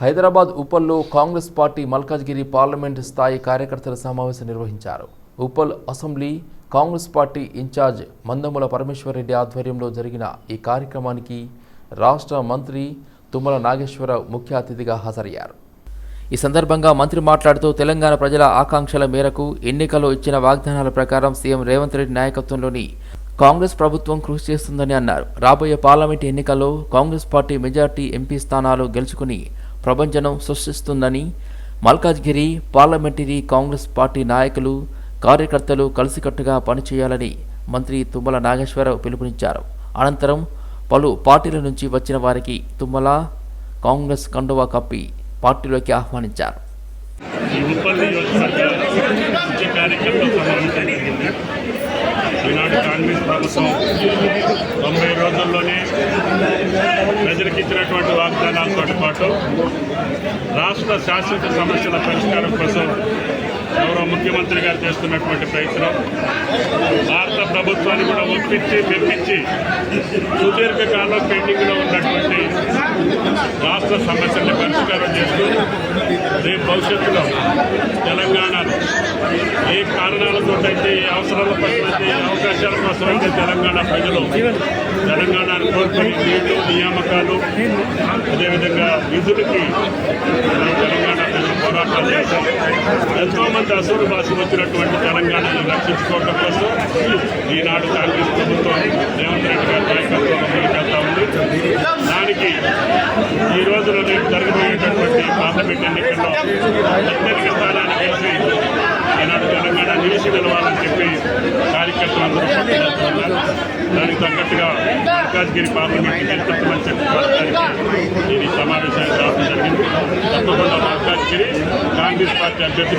హైదరాబాద్ ఉప్పల్లో Congress party Malkajgiri parliament స్థాయి కార్యకర్తల సమావేశం నిర్వహించారు. Uppal assembly Congress party incharge Mandamula Parameshwarreddy ఆధ్వర్యంలో జరిగిన ఈ కార్యక్రమానికి రాష్ట్ర మంత్రి తుమ్మల నాగేశ్వరరావు ముఖ్య అతిథిగా హాజరయ్యారు. ఈ సందర్భంగా మంత్రి మాట్లాడుతూ తెలంగాణ ప్రజల ఆకాంక్షల మేరకు ఎన్నికల్లో ఇచ్చిన వాగ్దానాల ప్రకారం సీఎం రేవంత్ రెడ్డి నాయకత్వంలోని కాంగ్రెస్ ప్రభుత్వం కృషి చేస్తుందని అన్నారు. రాబోయే పార్లమెంట్ ఎన్నికల్లో కాంగ్రెస్ పార్టీ మెజార్టీ ఎంపీ స్థానాలు గెలుచుకుని ప్రపంచనం సృష్టిస్తుందని మల్కాజ్గిరి పార్లమెంటరీ కాంగ్రెస్ పార్టీ నాయకులు కార్యకర్తలు కలిసికట్టుగా పనిచేయాలని మంత్రి తుమ్మల నాగేశ్వరరావు పిలుపునిచ్చారు. అనంతరం పలు పార్టీల నుంచి వచ్చిన వారికి తుమ్మల కాంగ్రెస్ కండువా కప్పి పార్టీలోకి ఆహ్వానించారు. ఈనాడు కాంగ్రెస్ ప్రభుత్వం తొంభై రోజుల్లోనే ప్రజలకు ఇచ్చినటువంటి వాగ్దానాలతో పాటు రాష్ట్ర శాశ్వత సమస్యల పరిష్కారం కోసం గౌరవ ముఖ్యమంత్రి గారు చేస్తున్నటువంటి ప్రయత్నం. భారత ప్రభుత్వాన్ని కూడా ఒప్పించి మెప్పించి సుదీర్ఘకాలం పెండింగ్లో ఉన్నటువంటి రాష్ట్ర సమస్యల్ని పరిష్కారం చేస్తూ రేపు భవిష్యత్తులో తెలంగాణలో ఏ కారణాలతో అయితే ఏ అవసరాలపై అవకాశాల కోసం అయితే తెలంగాణ ప్రజలు తెలంగాణను కోల్పోయి నీళ్ళు నియామకాలు అదేవిధంగా విధులకి తెలంగాణ ప్రజలు పోరాటాలు చేశారు. ఎంతోమంది మంది భాష వచ్చినటువంటి తెలంగాణను రక్షించుకోవడం కోసం ఈనాడు కాంగ్రెస్ ప్రభుత్వం రేవంత్ రెడ్డి గారి నాయకత్వంలో ముందుకెళ్తా ఉంది. దానికి ఈ రోజున రేపు జరగబోయేటటువంటి పార్లమెంట్ ఎన్నికల్లో అత్యధిక స్థానాన్ని కలిసి ఈనాడు వేసి నిలిచి నిలవాలని చెప్పి కార్యకర్తలందరూ పట్టుదలుతున్నారు దానికి తగ్గట్టుగా మల్కాజ్గిరి పార్లమెంట్ గెలుపుతామని చెప్పి నేను ఈ సమావేశానికి రావడం జరిగింది. తప్పకుండా మల్కాజ్గిరి కాంగ్రెస్ పార్టీ అభ్యర్థి